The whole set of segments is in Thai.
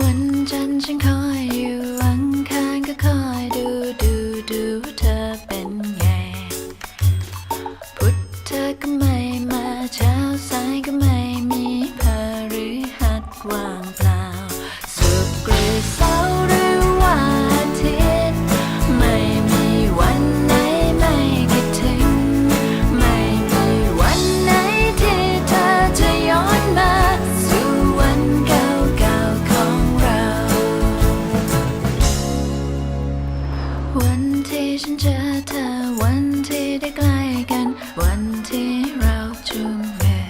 วันจันฉันคอยอยู่อังคารก็คอยดูดูดูเธอเป็นไง พุธธอก็ไม่มาเช้าส วันที่ฉันเจอเธอ วันที่ได้ใกล้กัน วันที่เราจูงมือ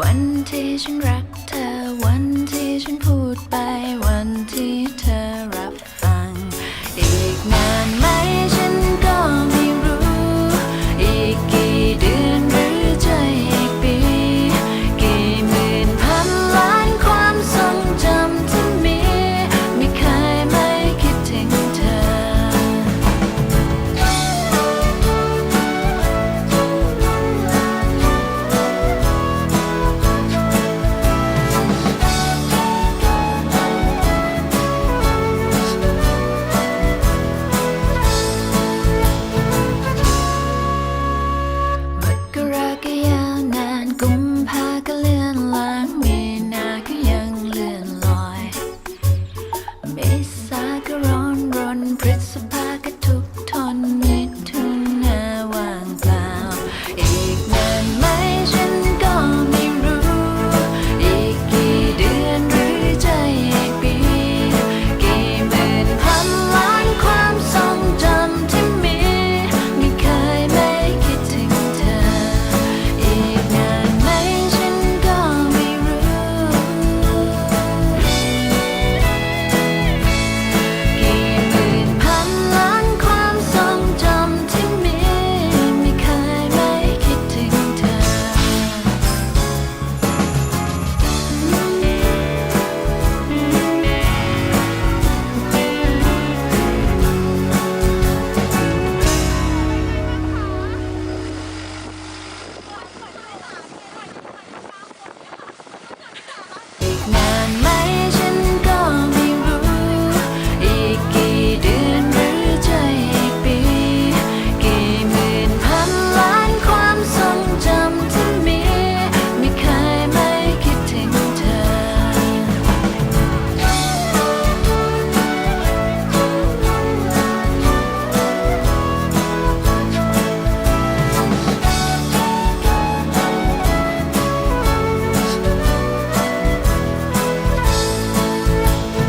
วันที่ฉันรักเธอ วันที่ฉันพูดไป